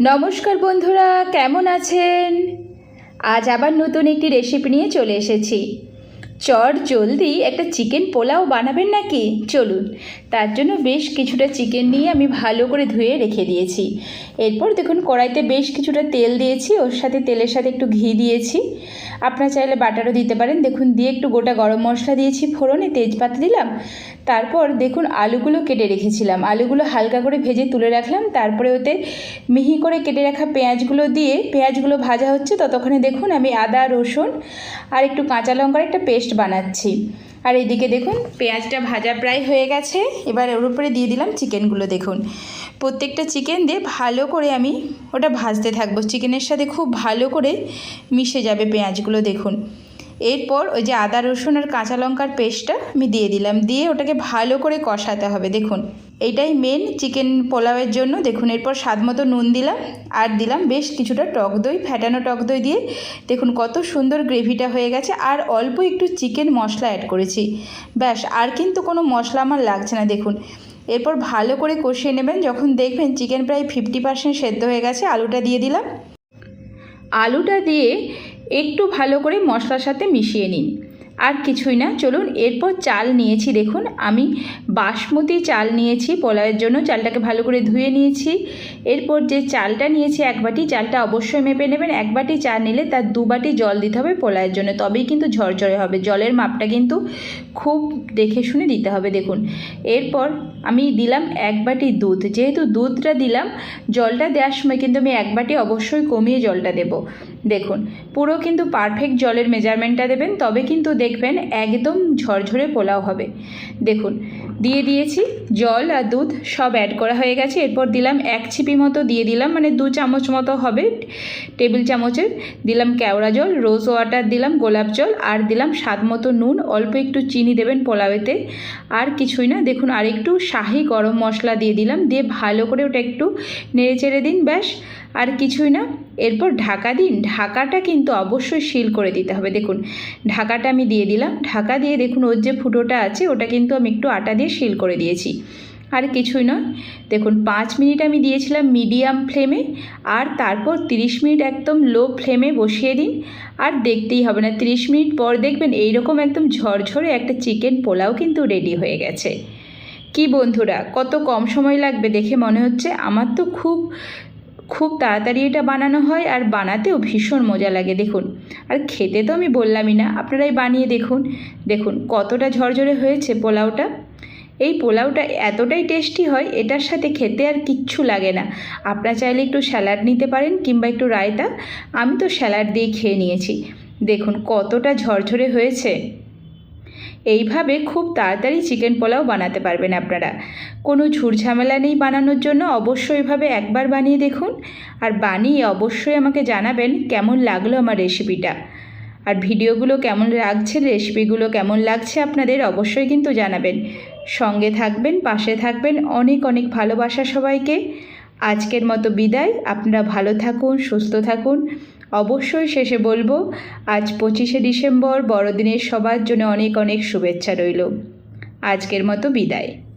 নমস্কার বন্ধুরা কেমন আছেন? আজ আবার নতুন একটি রেসিপি নিয়ে চলে এসেছি। চট জলদি একটা চিকেন পোলাও বানাবেন নাকি? চলুন, তার জন্য বেশ কিছুটা চিকেন নিয়ে আমি ভালো করে ধুয়ে রেখে দিয়েছি। এরপর দেখুন, কড়াইতে বেশ কিছুটা তেল দিয়েছি, ওর সাথে তেলের সাথে একটু ঘি দিয়েছি। আপনারা চাইলে বাটারও দিতে পারেন। দেখুন, দিয়ে একটু গোটা গরম মশলা দিয়েছি, ফোড়নে তেজপাতা দিলাম। তারপর দেখুন, আলুগুলো কেটে রেখেছিলাম। আলুগুলো হালকা করে ভেজে তুলে রাখলাম। তারপরে ওতে মিহি করে কেটে রাখা পেঁয়াজগুলো দিয়ে, পেঁয়াজগুলো ভাজা হচ্ছে, ততক্ষণে দেখুন আমি আদা, রসুন আর একটু কাঁচা লঙ্কার একটা পেস্ট বানাচ্ছি। আর এদিকে দেখুন, পেঁয়াজটা ভাজা প্রায় হয়ে গেছে। এবার ওর উপরে দিয়ে দিলাম চিকেনগুলো দেখুন। প্রত্যেকটা চিকেন দিয়ে ভালো করে আমি ওটা ভাজতে থাকব। চিকেনের সাথে খুব ভালো করে মিশে যাবে পেঁয়াজগুলো দেখুন। এরপর ওই যে আদা রসুন আর কাঁচা লঙ্কার পেস্টটা আমি দিয়ে দিলাম। দিয়ে ওটাকে ভালো করে কষাতে হবে, দেখুন। এইটাই মেন চিকেন পোলাওয়ের জন্য। দেখুন, এরপর স্বাদ মতো নুন দিলাম আর দিলাম বেশ কিছুটা টক দই ফ্যাটানো টক দই দিয়ে। দেখুন, কত সুন্দর গ্রেভিটা হয়ে গেছে আর অল্প একটু চিকেন মশলা অ্যাড করেছি। ব্যাস, আর কিন্তু কোনো মশলা আমার লাগছে না, দেখুন। এরপর ভালো করে কষিয়ে নেবেন। যখন দেখবেন চিকেন প্রায় ফিফটি পার্সেন্ট সেদ্ধ হয়ে গেছে, আলুটা দিয়ে দিলাম। আলুটা দিয়ে একটু ভালো করে মশলার সাথে মিশিয়ে নিন। আর কিছুই না। চলুন এরপর চাল নিয়েছি, দেখুন। আমি বাসমতি চাল নিয়েছি, পোলাওয়ের জন্য। চালটাকে ভালো করে ধুয়ে নিয়েছি। এরপর যে চালটা নিয়েছি, এক বাটি চালটা অবশ্যই মেপে নেবেন। এক বাটি চাল নিলে তার দু বাটি জল দিতে হবে পোলাওয়ের জন্য। তবেই কিন্তু ঝরঝরে হবে। জলের মাপটা কিন্তু খুব দেখে শুনে দিতে হবে, দেখুন। এরপর আমি দিলাম এক বাটি দুধ। যেহেতু দুধটা দিলাম, জলটা দেওয়ার সময় কিন্তু আমি এক বাটি অবশ্যই কমিয়ে জলটা দেব। দেখুন, পুরো কিন্তু পারফেক্ট জলের মেজারমেন্টটা দেবেন, তবে কিন্তু দেখবেন একদম ঝরঝরে পোলাও হবে। দেখুন, দিয়ে দিয়েছি জল আর দুধ, সব অ্যাড করা হয়ে গেছে। এরপর দিলাম এক ছিপি মতো দিয়ে দিলাম মানে দু চামচ মতো হবে টেবিল চামচের। দিলাম কেওড়া জল রোজ ওয়াটার দিলাম, গোলাপ জল, আর দিলাম স্বাদ মতো নুন, অল্প একটু চিনি দেবেন পোলাওয়েতে আর কিছুই না, দেখুন আর একটু শাহি গরম মশলা দিয়ে দিলাম, দিয়ে ভালো করে ওটা একটু নেড়ে চেড়ে দিন, ব্যাস। আর কিছুই না। এরপর ঢাকা দিন, ঢাকাটা কিন্তু অবশ্যই সিল করে দিতে হবে। দেখুন, ঢাকাটা আমি দিয়ে দিলাম। ঢাকা দিয়ে দেখুন, ওর যে ফুটোটা আছে, ওটা কিন্তু আমি একটু আটা দিয়ে সিল করে দিয়েছি। আর কিছুই নয়। দেখুন, পাঁচ মিনিট আমি দিয়েছিলাম মিডিয়াম ফ্লেমে আর তারপর তিরিশ মিনিট একদম লো ফ্লেমে বসিয়ে দিন। আর দেখতেই হবে না, তিরিশ মিনিট পর দেখবেন এইরকম একদম ঝরঝরে একটা চিকেন পোলাও কিন্তু রেডি হয়ে গেছে। কি বন্ধুরা, কত কম সময় লাগবে দেখে মনে হচ্ছে? আমার তো খুব খুব তাড়াতাড়ি এটা বানানো হয় আর বানাতেও ভীষণ মজা লাগে, দেখুন। আর খেতে তো আমি বললামই না, আপনারাই বানিয়ে দেখুন। দেখুন কতটা ঝরঝরে হয়েছে পোলাওটা। এই পোলাওটা এতটাই টেস্টি হয়, এটার সাথে খেতে আর কিচ্ছু লাগে না। আপনারা চাইলে একটু স্যালাড নিতে পারেন কিংবা একটু রায়তা। আমি তো স্যালাড দিয়ে খেয়ে নিয়েছি। দেখুন কতটা ঝরঝরে হয়েছে। এইভাবে খুব তাড়াতাড়ি চিকেন পোলাও বানাতে পারবেন আপনারা। কোনো ঝুরঝামেলা নেই বানানোর জন্য, অবশ্যই এভাবে একবার বানিয়ে দেখুন। আর বানিয়ে অবশ্যই আমাকে জানাবেন কেমন লাগল আমার রেসিপিটা। আর ভিডিওগুলো কেমন লাগছে, রেসিপিগুলো কেমন লাগছে আপনাদের অবশ্যই কিন্তু জানাবেন। সঙ্গে থাকবেন, পাশে থাকবেন, অনেক অনেক ভালোবাসা সবাইকে। আজকের মতো বিদায়, আপনারা ভালো থাকুন, সুস্থ থাকুন। অবশ্যই শেষে বলব, আজ পঁচিশে ডিসেম্বর বড়দিনের সবার জন্য অনেক অনেক শুভেচ্ছা রইল। আজকের মতো বিদায়।